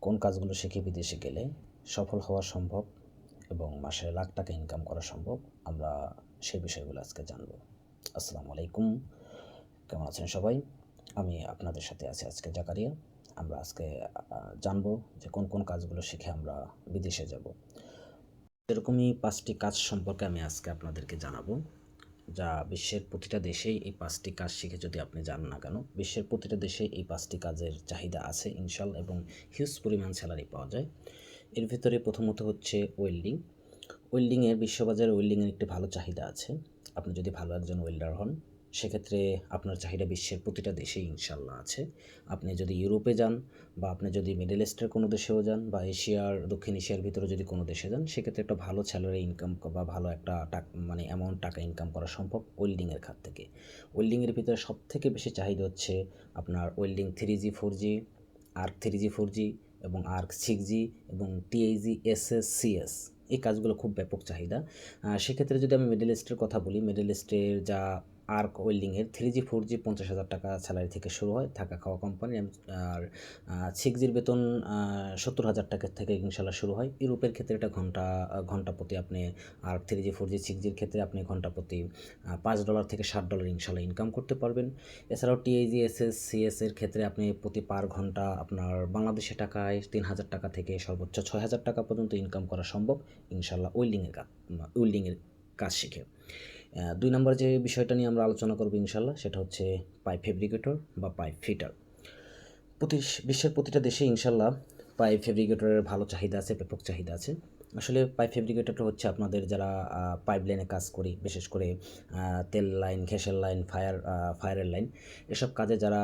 কোন কাজগুলো শিখে বিদেশে গেলে সফল হওয়া সম্ভব এবং মাসে লাখ টাকা ইনকাম করা সম্ভব, আমরা সেই বিষয়গুলো আজকে জানব। আসসালামু আলাইকুম। কেমন আছেন সবাই? আমি আপনাদের সাথে আছি আজকে জাকারিয়া। আমরা আজকে জানব যে কোন কোন কাজগুলো শিখে আমরা বিদেশে যাব। এরকমই পাঁচটি কাজ সম্পর্কে আমি আজকে আপনাদেরকে জানাব। যা বিশ্বের প্রতিটা দেশেই এই পাঁচটি কাজ শিখে যদি আপনি যান না কেন, বিশ্বের প্রতিটা দেশে এই পাঁচটি কাজের চাহিদা আছে ইনশাল এবং হিউজ পরিমাণ স্যালারি পাওয়া যায়। এর ভিতরে প্রথমত হচ্ছে ওয়েল্ডিং ওয়েল্ডিংয়ের বিশ্ববাজারে ওয়েল্ডিংয়ের একটি ভালো চাহিদা আছে। আপনি যদি ভালো একজন ওয়েল্ডার হন সেক্ষেত্রে আপনার চাহিদা বিশ্বের প্রতিটা দেশেই ইনশাল্লাহ আছে। আপনি যদি ইউরোপে যান বা আপনি যদি মিডল ইস্টের কোনো দেশেও যান বা এশিয়ার, দক্ষিণ এশিয়ার ভিতরে যদি কোনো দেশে যান, সেক্ষেত্রে একটা ভালো স্যালারি ইনকাম বা ভালো একটা মানে অ্যামাউন্ট টাকা ইনকাম করা সম্ভব ওয়েল্ডিংয়ের খাত থেকে। ওয়েল্ডিংয়ের ভিতরে সব থেকে বেশি চাহিদা হচ্ছে আপনার welding three G four G arc three G four G এবং আর্ক সিক্স জি এবং TIG S S C S এই কাজগুলো খুব ব্যাপক চাহিদা। সেক্ষেত্রে যদি আমি মিডল ইস্টের কথা বলি মিডল ইস্টের যা আর্ক ওয়েল্ডিংয়ের থ্রি জি ফোর জি পঞ্চাশ হাজার টাকা স্যালারি থেকে শুরু হয় থাকা খাওয়া কোম্পানি আর সিক্স জির বেতন সত্তর হাজার টাকা থেকে ইনশাল্লাহ শুরু হয়। ইউরোপের ক্ষেত্রে এটা ঘণ্টা ঘণ্টা প্রতি আপনি, আর three G four G six জির ক্ষেত্রে আপনি ঘণ্টা প্রতি পাঁচ ডলার থেকে ষাট ডলার ইনশাল্লাহ ইনকাম করতে পারবেন। এছাড়াও টিএজি এস এস সিএস এর ক্ষেত্রে আপনি প্রতি পার ঘণ্টা আপনার বাংলাদেশে টাকায় তিন হাজার টাকা থেকে সর্বোচ্চ ছয় হাজার টাকা পর্যন্ত ইনকাম করা সম্ভব ইনশাল্লাহ ওয়েল্ডিংয়ের কাজ ওয়েল্ডিংয়ের কাজ শিখে। দুই নম্বর যে বিষয়টা নিয়ে আমরা আলোচনা করব ইনশাল্লাহ, সেটা হচ্ছে পাইপ ফেব্রিকেটর বা পাইপ ফিটার। প্রতি বিশ্বের প্রতিটা দেশে ইনশাল্লাহ পাইপ ফেব্রিকেটরের ভালো চাহিদা আছে, ব্যাপক চাহিদা আছে। আসলে পাইপ ফেব্রিকেটরটা হচ্ছে আপনাদের যারা পাইপ লাইনে কাজ করি, বিশেষ করে তেল লাইন ঘেঁষের লাইন ফায়ার ফায়ারের লাইন এসব কাজে যারা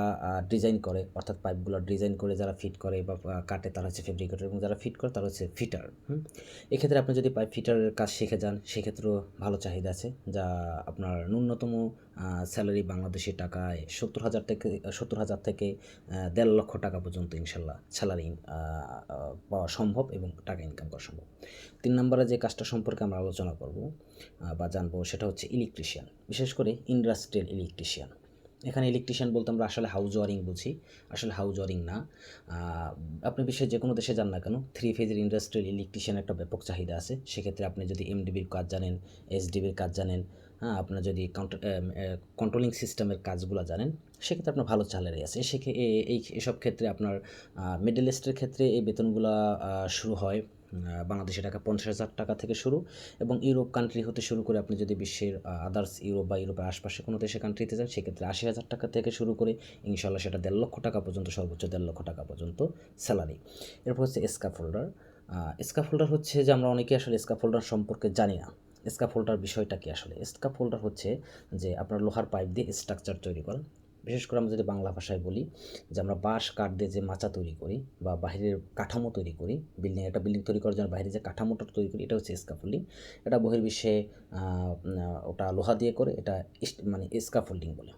ডিজাইন করে, অর্থাৎ পাইপগুলো ডিজাইন করে যারা ফিট করে বা কাটে, তারা হচ্ছে ফেব্রিকেটর এবং যারা ফিট করে, তারা হচ্ছে ফিটার এক্ষেত্রে আপনি যদি পাইপ ফিটারের কাজ শিখে যান, সেক্ষেত্রেও ভালো চাহিদা আছে, যা আপনার ন্যূনতম স্যালারি বাংলাদেশি টাকায় সত্তর হাজার থেকে, সত্তর হাজার থেকে দেড় লক্ষ টাকা পর্যন্ত ইনশাল্লাহ স্যালারি পাওয়া সম্ভব এবং টাকা ইনকাম করা সম্ভব। তিন নম্বরে যে কাজটা সম্পর্কে আমরা আলোচনা করব বা জানব সেটা হচ্ছে ইলেকট্রিশিয়ান বিশেষ করে ইন্ডাস্ট্রিয়াল ইলেকট্রিশিয়ান এখানে ইলেকট্রিশিয়ান বলতে আমরা আসলে হাউস ওয়ারিং বুঝি, আসলে হাউস ওয়ারিং না আপনি বিশ্বের যে কোনো দেশে যান না কেন থ্রি ফেজের ইন্ডাস্ট্রিয়াল ইলেকট্রিশিয়ান একটা ব্যাপক চাহিদা আছে। সেক্ষেত্রে আপনি যদি এমডিবির কাজ জানেন এসডিবির কাজ জানেন হ্যাঁ আপনার যদি কন্ট্রোলিং সিস্টেমের কাজগুলো জানেন, সেক্ষেত্রে আপনার ভালো স্যালারি আছে। সেক্ষে এ- এই এসব ক্ষেত্রে আপনার মিডল ইস্টের ক্ষেত্রে এই বেতনগুলো শুরু হয় বাংলাদেশি টাকা পঞ্চাশ হাজার টাকা থেকে শুরু এবং ইউরোপ কান্ট্রি হতে শুরু করে আপনি যদি বিশ্বের আদার্স ইউরোপ বা ইউরোপের আশপাশে কোনো দেশে কান্ট্রিতে যান, সেক্ষেত্রে আশি হাজার টাকা থেকে শুরু করে ইনশাল্লাহ সেটা দেড় লক্ষ টাকা পর্যন্ত, সর্বোচ্চ দেড় লক্ষ টাকা পর্যন্ত স্যালারি এরপর হচ্ছে স্কাফোল্ডার স্কাফোল্ডার হচ্ছে যে আমরা অনেকে আসলে স্কাফোল্ডার সম্পর্কে জানি না। স্কাফোল্ডার বিষয়টা কি আসলে? স্কাফোল্ডার হচ্ছে যে আপনার লোহার পাইপ দিয়ে স্ট্রাকচার তৈরি করেন বিশেষ করে আমরা যদি বাংলা ভাষায় বলি যে আমরা বাঁশ, কাঠ দিয়ে যে মাচা তৈরি করি বা বাহিরের কাঠামো তৈরি করি বিল্ডিং একটা বিল্ডিং তৈরি করার জন্য বাইরে যে কাঠামোটা তৈরি করি, এটা হচ্ছে স্কাফোল্ডিং এটা বহির্বিশ্বে ওটা লোহা দিয়ে করে, এটা মানে স্কাফোল্ডিং বলে।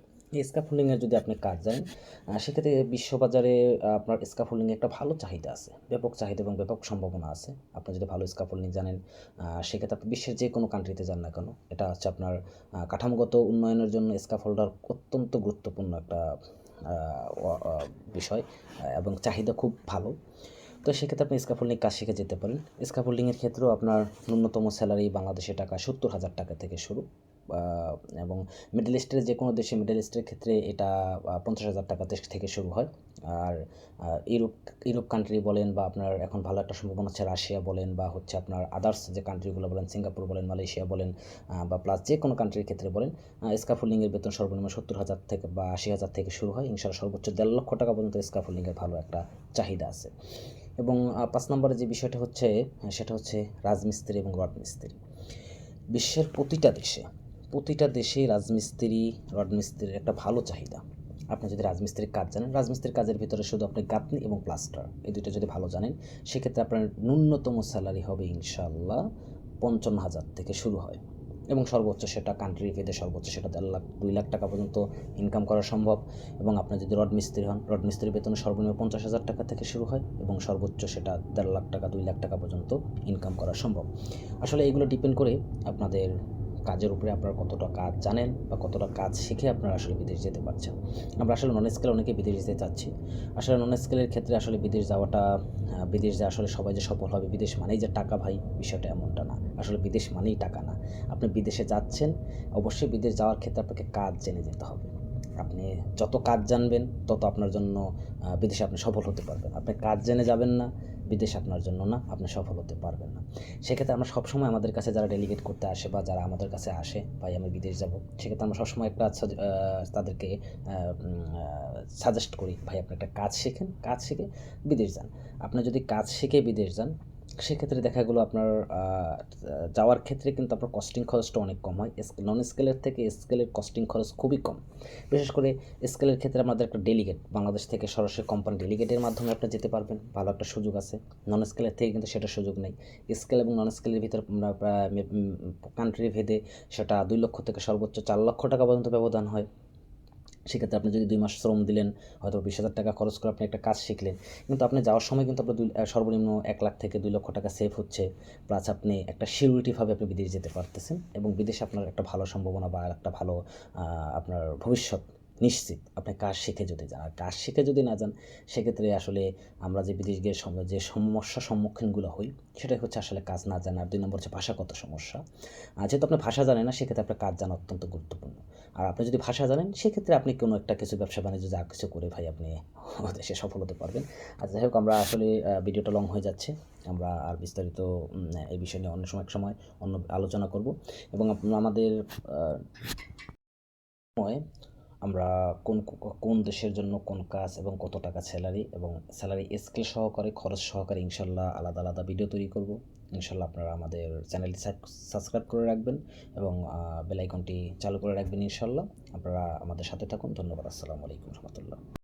স্কাফোল্ডিংয়ের যদি আপনি কাজ জানেন সেক্ষেত্রে বিশ্ববাজারে আপনার স্কাফোল্ডিংয়ে একটা ভালো চাহিদা আছে। ব্যাপক চাহিদা এবং ব্যাপক সম্ভাবনা আছে। আপনি যদি ভালো স্কাফোল্ডিং জানেন সেক্ষেত্রে আপনি বিশ্বের যে কোনো কান্ট্রিতে যান না কেন, এটা হচ্ছে আপনার কাঠামোগত উন্নয়নের জন্য স্কাফোল্ডার অত্যন্ত গুরুত্বপূর্ণ একটা বিষয় এবং চাহিদা খুব ভালো। তো সেক্ষেত্রে আপনি স্কাফোল্ডিং কাজ শিখে যেতে পারেন। স্কাফোল্ডিংয়ের ক্ষেত্রেও আপনার ন্যূনতম স্যালারি বাংলাদেশের টাকা সত্তর হাজার টাকা থেকে শুরু। এবং মিডল ইস্টের যে কোনো দেশে মিডল ইস্টের ক্ষেত্রে এটা পঞ্চাশ হাজার টাকা দেশ থেকে শুরু হয়। আর ইউরোপ ইউরোপ কান্ট্রি বলেন বা আপনার এখন ভালো একটা সম্ভাবনা হচ্ছে রাশিয়া বলেন বা হচ্ছে আপনার আদার্স যে কান্ট্রিগুলো বলেন, সিঙ্গাপুর বলেন, মালয়েশিয়া বলেন বা প্লাস যে কোনো কান্ট্রির ক্ষেত্রে বলেন স্কাফোল্ডিংয়ের বেতন সর্বনিম্ন সত্তর হাজার থেকে বা আশি হাজার থেকে শুরু হয়। ইনশাল্লাহ সর্বোচ্চ দেড় লক্ষ টাকা পর্যন্ত স্কাফোল্ডিংয়ের ভালো একটা চাহিদা আছে। এবং পাঁচ নম্বরে যে বিষয়টা হচ্ছে, সেটা হচ্ছে রাজমিস্ত্রি এবং রড মিস্ত্রি বিশ্বের প্রতিটা দেশে প্রতিটা দেশেই রাজমিস্ত্রি রড মিস্ত্রির একটা ভালো চাহিদা। আপনি যদি রাজমিস্ত্রির কাজ জানেন, রাজমিস্ত্রির কাজের ভিতরে শুধু আপনি গাঁথনি এবং প্লাস্টার, এই দুটো যদি ভালো জানেন, সেক্ষেত্রে আপনার ন্যূনতম স্যালারি হবে ইনশাল্লাহ পঞ্চান্ন হাজার থেকে শুরু হয়। এবং সর্বোচ্চ সেটা কান্ট্রি ভেদে সর্বোচ্চ সেটা দেড় লাখ, দুই লাখ টাকা পর্যন্ত ইনকাম করা সম্ভব। এবং আপনি যদি রড মিস্ত্রি হন রড মিস্ত্রির বেতন সর্বনিম্ন পঞ্চাশ হাজার টাকা থেকে শুরু হয় এবং সর্বোচ্চ সেটা দেড় লাখ টাকা, দুই লাখ টাকা পর্যন্ত ইনকাম করা সম্ভব। আসলে এগুলো ডিপেন্ড করে আপনাদের কাজের উপরে আপনারা কতটা কাজ জানেন বা কতটা কাজ শিখে আপনারা আসলে বিদেশ যেতে পারছেন। আমরা আসলে নন স্কেলে অনেকে বিদেশ যেতে চাচ্ছি। আসলে নন স্কেলের ক্ষেত্রে আসলে বিদেশ যাওয়াটা বিদেশ যে আসলে সবাই যে সফল হবে, বিদেশ মানেই যে টাকা ভাই, বিষয়টা এমনটা না। আসলে বিদেশ মানেই টাকা না। আপনি বিদেশে যাচ্ছেন, অবশ্যই বিদেশ যাওয়ার ক্ষেত্রে আপনাকে কাজ জেনে যেতে হবে। আপনি যত কাজ জানবেন, তত আপনার জন্য বিদেশে আপনি সফল হতে পারবেন। আপনি কাজ জেনে যাবেন না বিদেশ আপনার জন্য না, আপনি সফল হতে পারবেন না। সেক্ষেত্রে আমরা সবসময় আমাদের কাছে যারা ডেলিগেট করতে আসে বা যারা আমাদের কাছে আসে, ভাই, আমি বিদেশ যাব। সেক্ষেত্রে আমরা সবসময় একটা তাদেরকে সাজেস্ট করি, ভাই, আপনি একটা কাজ শেখেন, কাজ শিখে বিদেশ যান। আপনি যদি কাজ শিখে বিদেশ যান সেক্ষেত্রে দেখা গেলো আপনার যাওয়ার ক্ষেত্রে কিন্তু আপনার কস্টিং খরচটা অনেক কম হয়। নন স্কেলের থেকে স্কেলের কস্টিং খরচ খুবই কম। বিশেষ করে স্কেলের ক্ষেত্রে আমাদের একটা ডেলিগেট বাংলাদেশ থেকে সরাসরি কোম্পানি ডেলিগেটের মাধ্যমে আপনি যেতে পারবেন। ভালো একটা সুযোগ আছে। নন স্কেলের থেকে কিন্তু সেটা সুযোগ নেই। স্কেল এবং নন স্কেলের ভিতরে কান্ট্রি ভেদে সেটা দুই লক্ষ থেকে সর্বোচ্চ চার লক্ষ টাকা পর্যন্ত ব্যবধান হয়। সেক্ষেত্রে আপনি যদি দুই মাস শ্রম দিলেন, হয়তো বিশ হাজার টাকা খরচ করে আপনি একটা কাজ শিখলেন। কিন্তু আপনি যাওয়ার সময় কিন্তু আপনার দুই সর্বনিম্ন এক লাখ থেকে দুই লক্ষ টাকা সেভ হচ্ছে। প্লাস আপনি একটা সিউরিটিভাবে আপনি বিদেশ যেতে পারতেছেন এবং বিদেশে আপনার একটা ভালো সম্ভাবনা বা একটা ভালো আপনার ভবিষ্যৎ নিশ্চিত আপনি কাজ শিখে যদি যান। আর কাজ শিখে যদি না যান, সেক্ষেত্রে আসলে আমরা যে বিদেশ গিয়ে যে সমস্যার সম্মুখীনগুলো হই, সেটাই হচ্ছে আসলে কাজ না জানা আর দুই নম্বর হচ্ছে ভাষাগত সমস্যা। আর যেহেতু আপনি ভাষা জানেন না, সেক্ষেত্রে আপনার কাজ জানা অত্যন্ত গুরুত্বপূর্ণ। আর আপনি যদি ভাষা জানেন, সেক্ষেত্রে আপনি কোনো একটা কিছু ব্যবসা বাণিজ্য যা কিছু করে ভাই আপনি দেশে সফল হতে পারবেন। আর যাই হোক, আমরা আসলে ভিডিওটা লং হয়ে যাচ্ছে। আমরা আর বিস্তারিত এই বিষয় নিয়ে অন্য সময়, এক সময় অন্য আলোচনা করব। এবং আমাদের সময় আমরা কোন কোন দেশের জন্য কোন কাজ এবং কত টাকা স্যালারি এবং স্যালারি স্কেল সহকারে, খরচ সহকারে ইনশাল্লাহ আলাদা আলাদা ভিডিও তৈরি করব। ইনশাল্লাহ আপনারা আমাদের চ্যানেলটি সাবস্ক্রাইব করে রাখবেন এবং বেলাইকনটি চালু করে রাখবেন ইনশাল্লাহ। আপনারা আমাদের সাথে থাকুন। ধন্যবাদ। আসসালামু আলাইকুম রহমতুল্লাহ।